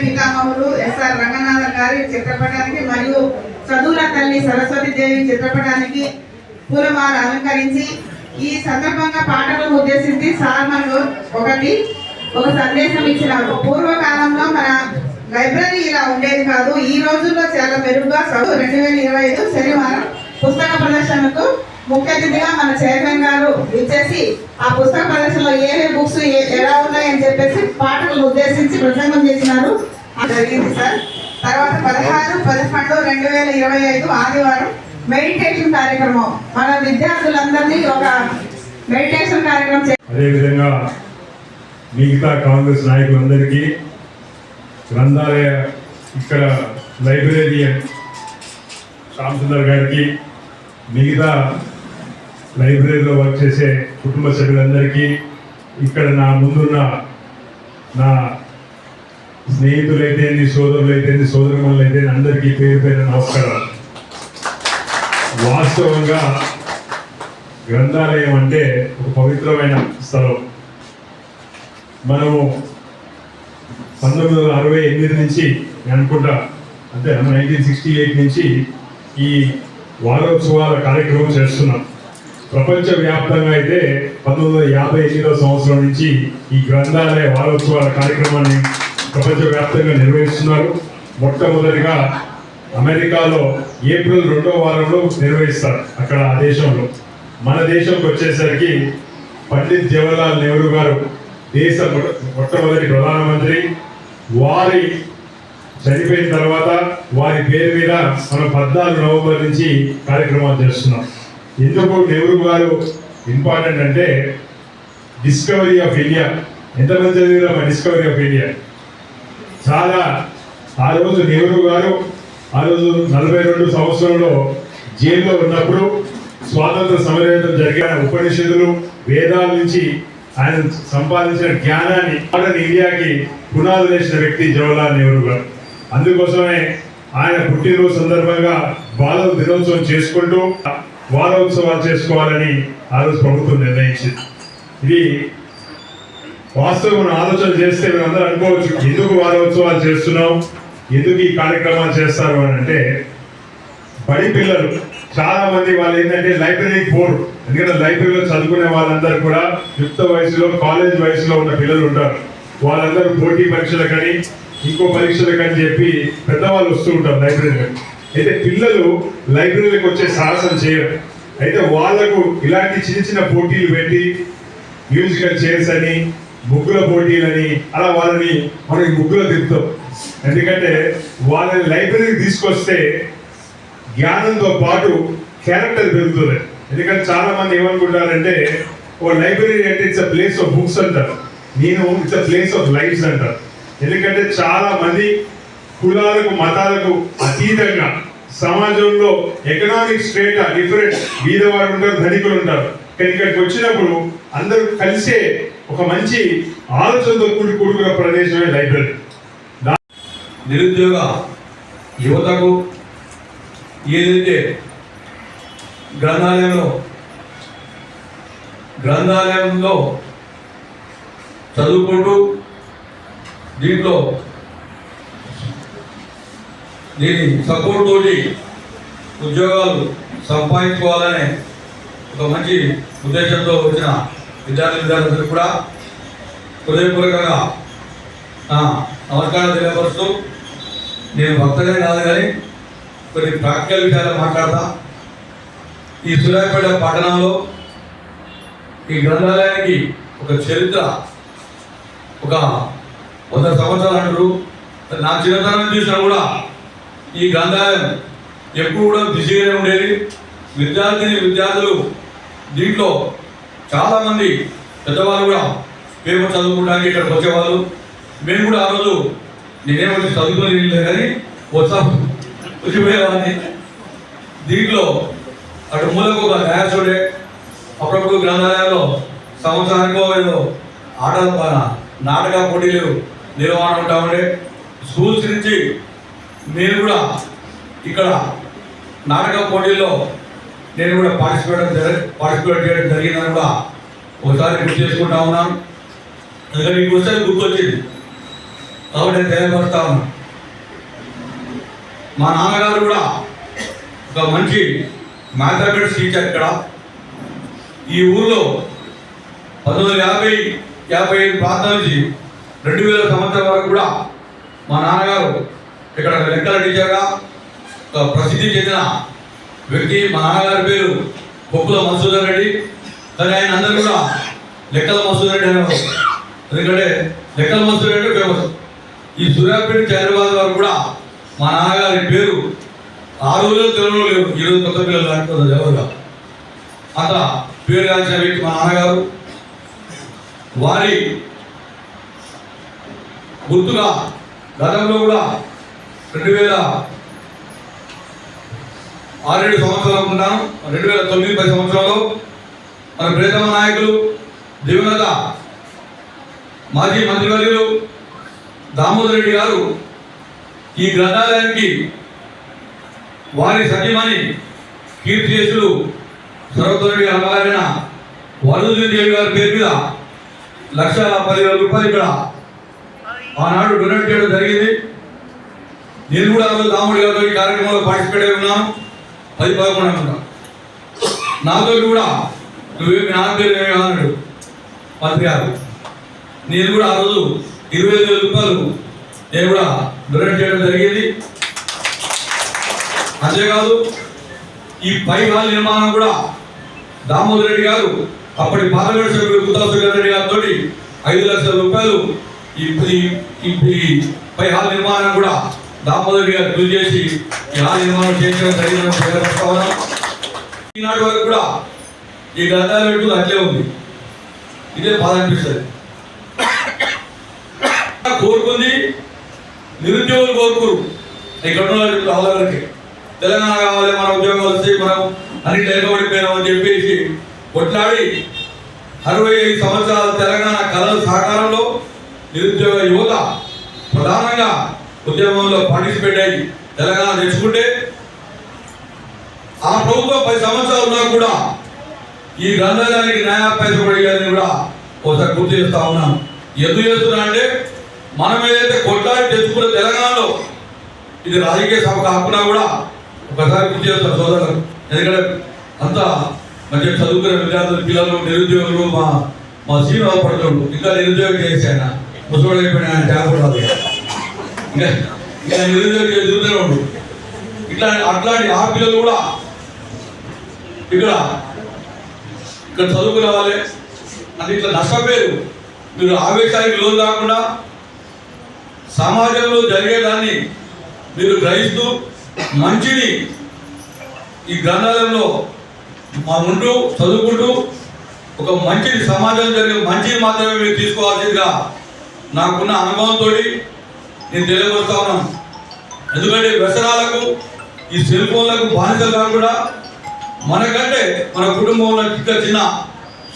పితామహులు SR Ranganathan గారి చిత్రపటానికి మరియు చదువుల తల్లి సరస్వతి దేవి చిత్రపటానికి పూలమాల అలంకరించి ఈ సందర్భంగా పాటలను ఉద్దేశించి సార్ ఒకటి ఒక సందేశం ఇచ్చినారు. పూర్వకాలంలో మన లైబ్రరీ ఇలా ఉండేది కాదు. ఈ రోజుల్లో చాలా మెరుగ్గా రెండు వేల ఇరవై ఐదు శనివారం పుస్తక ప్రదర్శనకు ముఖ్య అతిథిగా మన చైర్మన్ గారు ఇచ్చేసి ఆ పుస్తక ప్రదర్శనలో ఏమేమి బుక్స్ ఎలా ఉన్నాయని చెప్పేసి పాఠకులను ఉద్దేశించి ప్రసంగం చేసినారు. అది జరిగింది సార్. తర్వాత పదహారు పదకొండు రెండు వేల ఇరవై ఐదు ఆదివారం మెడిటేషన్ కార్యక్రమం. మన విద్యార్థులందరినీ ఒక మెడిటేషన్ కార్యక్రమం అదేవిధంగా మిగతా కాంగ్రెస్ నాయకులందరికీ గ్రంథాలయ ఇక్కడ లైబ్రరీయన్ శ్యామ్ గారికి మిగతా లైబ్రరీలో వర్క్ చేసే కుటుంబ సభ్యులందరికీ ఇక్కడ నా ముందున్న నా స్నేహితులైతేంది సోదరులైతేంది సోదరులైతే అందరికీ పేరు పేరు నమస్కారం వాస్తవంగా గ్రంథాలయం అంటే ఒక పవిత్రమైన స్థలం. మనము పంతొమ్మిది వందల అరవై ఎనిమిది నుంచి నేను అనుకుంటా అంటే నైన్టీన్ సిక్స్టీ ఎయిట్ నుంచి ఈ వారోత్సవాల కార్యక్రమం చేస్తున్నాం. ప్రపంచవ్యాప్తంగా అయితే పంతొమ్మిది వందల యాభై ఎనిమిదవ సంవత్సరం నుంచి ఈ గ్రంథాలయ వారోత్సవాల కార్యక్రమాన్ని ప్రపంచవ్యాప్తంగా నిర్వహిస్తున్నారు. మొట్టమొదటిగా అమెరికాలో ఏప్రిల్ రెండో వారంలో నిర్వహిస్తారు అక్కడ ఆ దేశంలో. మన దేశంకి వచ్చేసరికి పండిత్ జవహర్లాల్ నెహ్రూ గారు దేశ మొట్టమొదటి ప్రధానమంత్రి. వారి చనిపోయిన తర్వాత వారి పేరు మీద మనం పద్నాలుగు నవంబర్ నుంచి కార్యక్రమాలు చేస్తున్నాం. ఎందుకు నెహ్రూ గారు ఇంపార్టెంట్ అంటే డిస్కవరీ ఆఫ్ ఇండియా. ఎంతమంది చదివారు మా డిస్కవరీ ఆఫ్ ఇండియా. చాలా ఆ రోజు నెహ్రూ గారు ఆ రోజు నలభై రెండు సంవత్సరంలో జైల్లో ఉన్నప్పుడు స్వాతంత్ర సమరయుద్ధం జరిగిన ఉపనిషత్తులు వేదాల నుంచి ఆయన సంపాదించిన జ్ఞానాన్ని మోడర్న్ ఇండియాకి పునాదులు వేసిన వ్యక్తి జవహర్లాల్ నెహ్రూ గారు. అందుకోసమే ఆయన పుట్టినరోజు సందర్భంగా బాల దినోత్సవం చేసుకుంటూ వారోత్సవాలు చేసుకోవాలని ఆ రోజు ప్రభుత్వం నిర్ణయించింది. ఇది వాస్తవం మనం ఆలోచన చేస్తే మేము అందరూ అనుకోవచ్చు ఎందుకు వారోత్సవాలు చేస్తున్నాం ఎందుకు ఈ కార్యక్రమాలు చేస్తారు అని అంటే బడి పిల్లలు చాలా మంది వాళ్ళు ఏంటంటే లైబ్రరీకి పోరు ఎందుకంటే లైబ్రరీలో చదువుకునే వాళ్ళందరూ కూడా యుక్త వయసులో కాలేజ్ వయసులో ఉన్న పిల్లలు ఉంటారు. వాళ్ళందరూ పోటీ పరీక్షలకని ఇంకో పరీక్షలకని చెప్పి పెద్దవాళ్ళు వస్తూ ఉంటారు లైబ్రరీలో. అయితే పిల్లలు లైబ్రరీకి వచ్చే సాహసం చేయరు. అయితే వాళ్ళకు ఇలాంటి చిన్న చిన్న పోటీలు పెట్టి మ్యూజికల్ చైర్స్ అని ముగ్గుల పోటీలని అలా వాళ్ళని మనం ఈ ముగ్గులో తిప్పుతాం. ఎందుకంటే వాళ్ళని లైబ్రరీకి తీసుకొస్తే జ్ఞానంతో పాటు క్యారెక్టర్ పెరుగుతుంది. ఎందుకంటే చాలా మంది ఏమనుకుంటారంటే ఓ లైబ్రరీ అంటే it's a place of books అంటారు. నేను it's a place of lifes అంటారు. ఎందుకంటే చాలా మంది కులాలకు మతాలకు అతీతంగా సమాజంలో ఎకనామిక్ స్టేట్ డిఫరెంట్ బీదవారు ఉంటారు ధనికులు ఉంటారు. కానీ ఇక్కడికి వచ్చినప్పుడు అందరూ కలిసే ఒక మంచి ఆలోచనతో కూడి కూడుకున్న ప్రదేశమే లైబ్రరీ. నిరుద్యోగ యువతకు ఏదైతే గ్రంథాలయంలో గ్రంథాలయంలో చదువుకుంటూ దీంట్లో దీని సపోర్ట్ తోటి ఉద్యోగాలు సంపాదించుకోవాలనే ఒక మంచి ఉద్దేశంతో వచ్చిన విద్యార్థి విద్యార్థులకు కూడా హృదయపూర్వకంగా నమస్కారం తెలియపరుస్తూ నేను భక్తగా కాదు కానీ కొన్ని ప్రాక్టికల్ విషయాలు మాట్లాడతా. ఈ సూర్యాపేట పట్టణంలో ఈ గ్రంథాలయానికి ఒక చరిత్ర ఒక వంద సంవత్సరాలు అంటారు. నా చిన్నతనం చూసినా కూడా ఈ గ్రంథాలయం ఎప్పుడు కూడా బిజీగానే ఉండేది. విద్యార్థిని విద్యార్థులు దీంట్లో చాలామంది పెద్దవాళ్ళు కూడా పేపర్ చదువుకోవడానికి ఇక్కడికి వచ్చేవాళ్ళు. మేము కూడా ఆ రోజు నేనేమంటే చదువుకొని లేదు కానీ వస్తా వచ్చిపోయేవాడిని. దీంట్లో అటు మూలకు ఒక న్యాయసుడే అప్పుడప్పుడు గ్రంథాలయాల్లో సంవత్సరానికో ఏదో ఆట నాటక పోటీలు నిర్వహణ ఉంటా ఉండే. స్కూల్స్ నుంచి నేను కూడా ఇక్కడ నాటక పోటీల్లో నేను కూడా పార్టిసిపేట్ జరి- పార్టిసిపేట్ చేయడం జరిగిందని కూడా ఒకసారి గుర్తు చేసుకుంటా ఉన్నాను. ఎందుకంటే ఈ గుర్తు గుర్తొచ్చింది. కాబట్టి నేను తెలియపరుస్తా ఉన్నాను. మా నాన్నగారు కూడా ఒక మంచి మ్యాథమెటిక్స్ టీచర్ ఇక్కడ. ఈ ఊర్లో పంతొమ్మిది వందల యాభై యాభై ఐదు ప్రాంతం నుంచి రెండు వేల సంవత్సరం వరకు కూడా మా నాన్నగారు ఇక్కడ లెక్కల టీచర్గా ప్రసిద్ధి చెందిన వ్యక్తి మా నాన్నగారి పేరు బొక్కుల మసూదర్ రెడ్డి. కానీ ఆయన అందరూ కూడా లెక్కల మసూదర్ రెడ్డి అనేవారు. ఎందుకంటే లెక్కల మసూదర్ రెడ్డి ఫేమస్. ఈ సూర్యాపేట చంద్రబాబు వారు కూడా మా నాన్నగారి పేరు ఆ రోజుల్లో తెలుగులో లేవు ఈరోజు కొత్త పిల్లలు అంటున్నారు ఎవరుగా? అంత పేరు గాంచిన వ్యక్తి మా నాన్నగారు. వారి గుర్తుగా గతంలో కూడా రెండు వేల ఆరేడు సంవత్సరాలు అనుకుంటాం రెండు వేల తొమ్మిది పది సంవత్సరాలు మన ప్రియతమ నాయకులు దివంగత మాజీ మంత్రివర్యులు దామోదర్ రెడ్డి గారు ఈ గ్రంథాలయానికి వారి సతీమణి కీర్తిశేషులు సర్వతోరెడ్డి అమ్మగారైన వరదుదేవి దేవి గారి పేరు మీద లక్ష పదివేల రూపాయలు ఇక్కడ ఆనాడు డొనేట్ చేయడం జరిగింది. నేను కూడా ఆ రోజు దామోడి గారితో ఈ కార్యక్రమంలో పార్టిసిపేట్ అయి ఉన్నాను. పది పదకొండు అనుకుంటా నాతో కూడా నువ్వేమి నా పేరు అన్నాడు. మంత్రి గారు నేను కూడా ఆ రోజు ఇరవై ఐదు వేల రూపాయలు నేను కూడా డొనేట్ చేయడం జరిగేది. అంతేకాదు ఈ పై హాల్ నిర్మాణం కూడా దామోదర్ రెడ్డి గారు అప్పటి పార్లమెంట్ సభ్యులు గుత్తా రెడ్డి గారితో ఐదు లక్షల రూపాయలు ఈ పై హాల్ నిర్మాణం కూడా దామోదర్ గారు కృషి చేసి ఈ నిర్మాణం చేయించడం జరిగిందని ఈనాటి వరకు కూడా ఈ గ్రంథాలు ఎటు అట్లే ఉంది. ఇదే బాధ అనిపిస్తుంది. కోరుకుంది నిరుద్యోగులు కోరుకురు. ఇక్కడ ఉన్న వాళ్ళకి తెలంగాణ కావాలి మన ఉద్యోగం వస్తే మనం అన్ని లేకపోయిపోయినామని చెప్పేసి కొట్లాడి అరవై ఐదు సంవత్సరాల తెలంగాణ కళల సహకారంలో నిరుద్యోగ యువత ప్రధానంగా ఉద్యమంలో పార్టిసిపేట్ అయ్యి తెలంగాణ తెచ్చుకుంటే ఆ ప్రభుత్వం పది సంవత్సరాలు ఉన్నా కూడా ఈ గ్రంథాలయానికి న్యాయ పైస కూడా ఒకసారి గుర్తు చేస్తా ఉన్నాను. ఎందుకు చేస్తున్నా అంటే మనం ఏదైతే కొట్లాడి తెచ్చుకున్న తెలంగాణలో ఇది రాజకీయ సభ కాకుండా కూడా ఒకసారి గుర్తు చేస్తారు సోదరులు ఎందుకంటే అంతా మంచిగా చదువుకునే విద్యార్థులు పిల్లలు నిరుద్యోగులు మా మా శ్రీనివాస పడుతున్నారు. ఇంకా నిరుద్యోగం చేసి ఆయన ముసలి అయిపోయిన ఆయన ట్యాబ్ రాదు ఇంకా ఇంకా నిరుద్యోగం ఉండు. ఇట్లా అట్లాంటి ఆ పిల్లలు కూడా ఇక్కడ ఇక్కడ చదువుకు రావాలి అది ఇట్లా నష్టపోయారు మీరు ఆవేశానికి లోన్ కాకుండా సమాజంలో జరిగేదాన్ని మీరు గ్రహిస్తూ మంచిని ఈ గ్రంథాలయంలో మా ఉంటూ చదువుకుంటూ ఒక మంచిని సమాజంలో జరిగే మంచిని మాత్రమే మీరు తీసుకోవాల్సిందిగా నాకున్న అనుభవంతో నేను తెలియపరుస్తా ఉన్నాను. ఎందుకంటే వ్యసనాలకు ఈ సెల్ ఫోన్లకు బానిసలు కాకుండా మనకంటే మన కుటుంబంలో ఇంకా చిన్న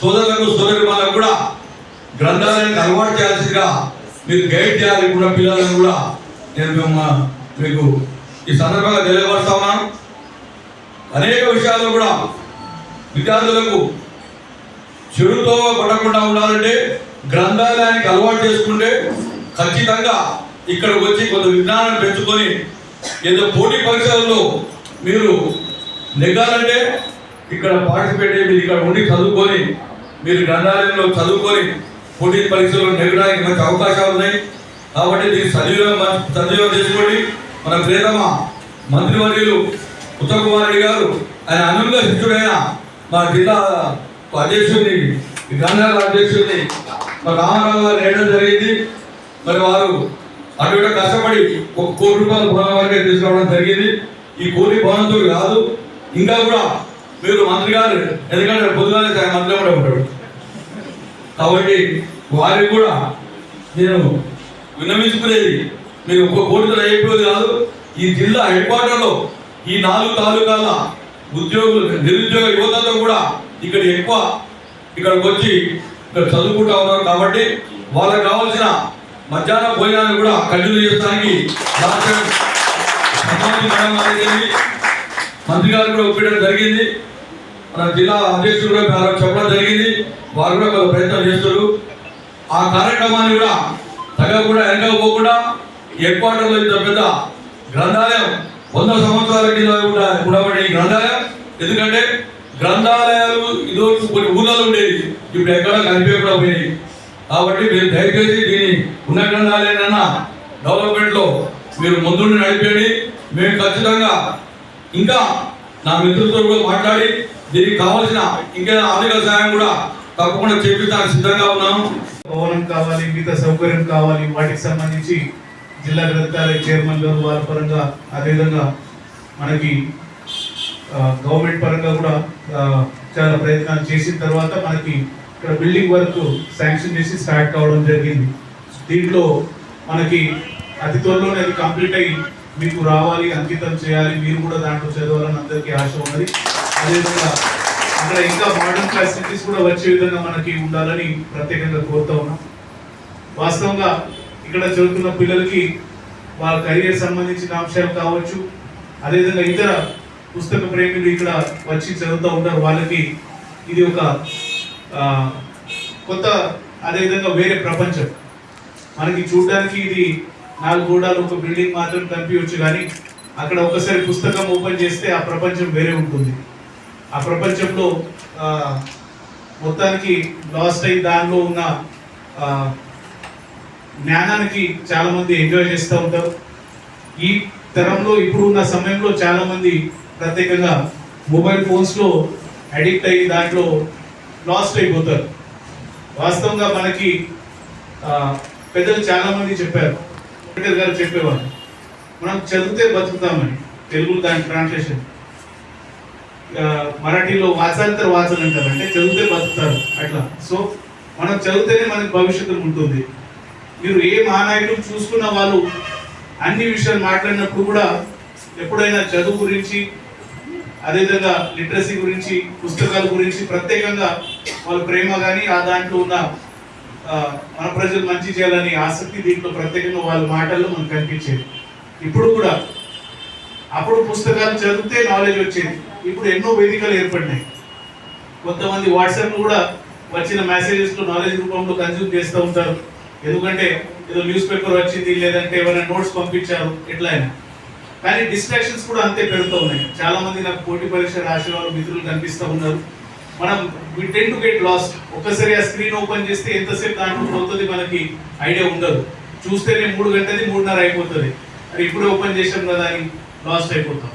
సోదరులకు సోదరి కూడా గ్రంథాలయానికి అలవాటు చేయాల్సిందిగా మీరు గైడ్ చేయాలి కూడా పిల్లలను కూడా నేను మీకు ఈ సందర్భంగా తెలియపరుస్తా ఉన్నాను. అనేక విషయాల్లో కూడా విద్యార్థులకు చెడుతో పడకుండా ఉండాలంటే గ్రంథాలయానికి అలవాటు చేసుకుంటే ఖచ్చితంగా ఇక్కడ వచ్చి కొంత విజ్ఞానం పెంచుకొని ఏదో పోటీ పరీక్షలలో మీరు నెగ్గాలంటే ఇక్కడ పార్టిసిపేట్ అయ్యి మీరు ఇక్కడ ఉండి చదువుకొని మీరు గ్రంథాలయంలో చదువుకొని పోటీ పరీక్షలో నెగ్గడానికి మంచి అవకాశాలు ఉన్నాయి. కాబట్టి దీన్ని సద్వినియోగం మంచి- సద్వినియోగం చేసుకోండి. మన ప్రేతమ మంత్రివర్యులు ఉత్తమ్ కుమార్ రెడ్డి గారు ఆయన అనుంగ శిష్యుడైన మా జిల్లా అధ్యక్షుడిని ఈ అధ్యక్షుడిని మా రామారావు గారు వేయడం జరిగింది. మరి వారు అటు ఇటు కష్టపడి ఒక కోటి రూపాయల భవనం వరకే తీసుకురావడం జరిగింది. ఈ కోటి భవనంతో కాదు ఇంకా కూడా మీరు మంత్రి గారు ఎందుకంటే పొద్దుగానే మంత్రి కూడా ఉంటాడు. కాబట్టి వారికి కూడా నేను విన్నవించుకునేది మీరు ఒక్క కోటితో అయిపోయేది కాదు ఈ జిల్లా హెడ్ క్వార్టర్లో ఈ నాలుగు తాలూకాల ఉద్యోగులు నిరుద్యోగ యువతతో కూడా ఇక్కడ ఎక్కువ ఇక్కడికి వచ్చి ఇక్కడ చదువుకుంటా ఉన్నారు కాబట్టి వాళ్ళకి కావాల్సిన మధ్యాహ్నం భోజనాన్ని కూడా కంటిన్యూ చేయడానికి డాక్టర్ మంత్రి గారు కూడా ఒప్పించడం జరిగింది. మన జిల్లా అధ్యక్షుడు కూడా చెప్పడం జరిగింది. వారు కూడా ప్రయత్నం చేస్తారు ఆ కార్యక్రమాన్ని కూడా తగ్గకుండా వెనకపోకుండా హెడ్ ఇంత పెద్ద గ్రంథాలయం వంద సంవత్సరాల కింద కూడా ఉండబడే ఈ గ్రంథాలయం. ఎందుకంటే గ్రంథాలయాలు ఇదో కొన్ని ఊళ్ళలో ఉండేవి. ఇప్పుడు ఎక్కడ కనిపించకుండా పోయినాయి. కాబట్టి మీరు దయచేసి దీన్ని ఉన్న డెవలప్మెంట్లో మీరు ముందుండి నడిపేయండి. మేము ఖచ్చితంగా ఇంకా నా మిత్రులతో కూడా మాట్లాడి దీనికి కావాల్సిన ఇంకా ఆర్థిక సహాయం కూడా తప్పకుండా చేపించడానికి సిద్ధంగా ఉన్నాము భవనం కావాలి మిగతా సౌకర్యం కావాలి వాటికి సంబంధించి జిల్లా గ్రంథాలయ చైర్మన్ గారు వారి పరంగా అదేవిధంగా మనకి గవర్నమెంట్ పరంగా కూడా చాలా ప్రయత్నాలు చేసిన తర్వాత మనకి ఇక్కడ బిల్డింగ్ వర్క్ శాంక్షన్ చేసి స్టార్ట్ కావడం జరిగింది. దీంట్లో మనకి అతి త్వరలోనే అది కంప్లీట్ అయ్యి మీకు రావాలి అంకితం చేయాలి మీరు కూడా దాంట్లో చదవాలని అందరికీ ఆశ ఉన్నది. అదేవిధంగా అక్కడ ఇంకా మోడర్న్ ఫెసిలిటీస్ కూడా వచ్చే విధంగా మనకి ఉండాలని ప్రత్యేకంగా కోరుతా ఉన్నాం. వాస్తవంగా ఇక్కడ చదువుతున్న పిల్లలకి వాళ్ళ కెరియర్ సంబంధించిన అంశాలు కావచ్చు అదేవిధంగా ఇతర పుస్తక ప్రేమిలు ఇక్కడ వచ్చి చదువుతూ ఉంటారు. వాళ్ళకి ఇది ఒక కొత్త అదేవిధంగా వేరే ప్రపంచం. మనకి చూడడానికి ఇది నాలుగు గోడాలు ఒక బిల్డింగ్ మాత్రం కనిపించవచ్చు కానీ అక్కడ ఒకసారి పుస్తకం ఓపెన్ చేస్తే ఆ ప్రపంచం వేరే ఉంటుంది. ఆ ప్రపంచంలో మొత్తానికి లాస్ట్ అయి దానిలో ఉన్న జ్ఞానానికి చాలామంది ఎంజాయ్ చేస్తూ ఉంటారు. ఈ తరంలో ఇప్పుడు ఉన్న సమయంలో చాలామంది ప్రత్యేకంగా మొబైల్ ఫోన్స్లో అడిక్ట్ అయ్యి దాంట్లో లాస్ట్ అయిపోతారు. వాస్తవంగా మనకి పెద్దలు చాలా మంది చెప్పారు. అంబేద్కర్ గారు చెప్పేవారు మనం చదివితే బతుకుతామని. తెలుగు దాని ట్రాన్స్లేషన్ మరాఠీలో వాచాంతర వాచలు అంటారు అంటే చదివితే బతుకుతారు అట్లా. సో మనం చదివితేనే మనకి భవిష్యత్తు ఉంటుంది. మీరు ఏ మహానాయకుడు చూసుకున్న వాళ్ళు అన్ని విషయాలు మాట్లాడినప్పుడు కూడా ఎప్పుడైనా చదువు గురించి అదేవిధంగా లిటరసీ గురించి పుస్తకాల గురించి ప్రత్యేకంగా వాళ్ళ ప్రేమ కానీ ఆ దాంట్లో ఉన్న మన ప్రజలు మంచి చేయాలని ఆసక్తి దీంట్లో ప్రత్యేకంగా వాళ్ళ మాటల్లో మనకు కనిపించేది. ఇప్పుడు కూడా అప్పుడు పుస్తకాలు చదివితే నాలెడ్జ్ వచ్చేది. ఇప్పుడు ఎన్నో వేదికలు ఏర్పడినాయి. కొంతమంది వాట్సాప్ కూడా వచ్చిన మెసేజెస్లో నాలెడ్జ్ రూపంలో కన్జ్యూమ్ చేస్తూ ఉంటారు. ఎందుకంటే ఏదో న్యూస్ పేపర్ వచ్చింది లేదంటే ఏమైనా నోట్స్ పంపించారు ఎట్లయినా. కానీ డిస్ట్రాక్షన్స్ కూడా అంతే పెరుగుతూ ఉన్నాయి. చాలా మంది నాకు పోటీ పరీక్ష రాసే వాళ్ళు మిత్రులు కనిపిస్తూ ఉన్నారు. మనం we tend to get lost ఒక్కసారి ఆ స్క్రీన్ ఓపెన్ చేస్తే ఎంతసేపు దాంట్లో పోతుంది మనకి ఐడియా ఉండదు. చూస్తేనే మూడు గంటది మూడున్నర అయిపోతుంది. అది ఇప్పుడే ఓపెన్ చేసాం కదా అని లాస్ట్ అయిపోతాం.